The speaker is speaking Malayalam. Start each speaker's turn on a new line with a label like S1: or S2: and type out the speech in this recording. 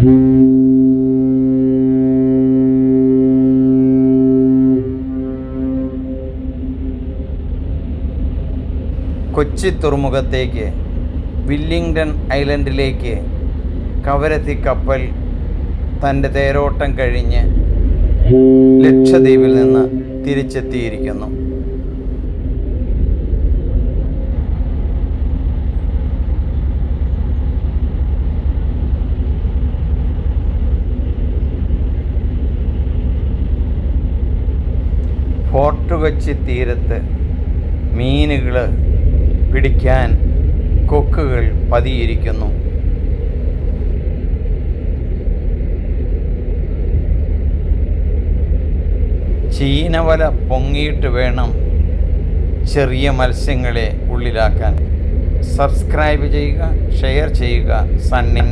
S1: കൊച്ചി തുറമുഖത്തേക്ക് വില്ലിംഗ്ടൺ ഐലൻഡിലേക്ക് കവരത്തി കപ്പൽ തന്റെ തേരോട്ടം കഴിഞ്ഞ് ലക്ഷദ്വീപിൽ നിന്ന് തിരിച്ചെത്തിയിരിക്കുന്നു. ഫോർട്ട് കൊച്ചി തീരത്ത് മീനുകൾ പിടിക്കാൻ കൊക്കുകൾ പതിയിരിക്കുന്നു. ചീനവല പൊങ്ങിയിട്ട് വേണം ചെറിയ മത്സ്യങ്ങളെ ഉള്ളിലാക്കാൻ. സബ്സ്ക്രൈബ് ചെയ്യുക ഷെയർ ചെയ്യുക സണ്ണിൻ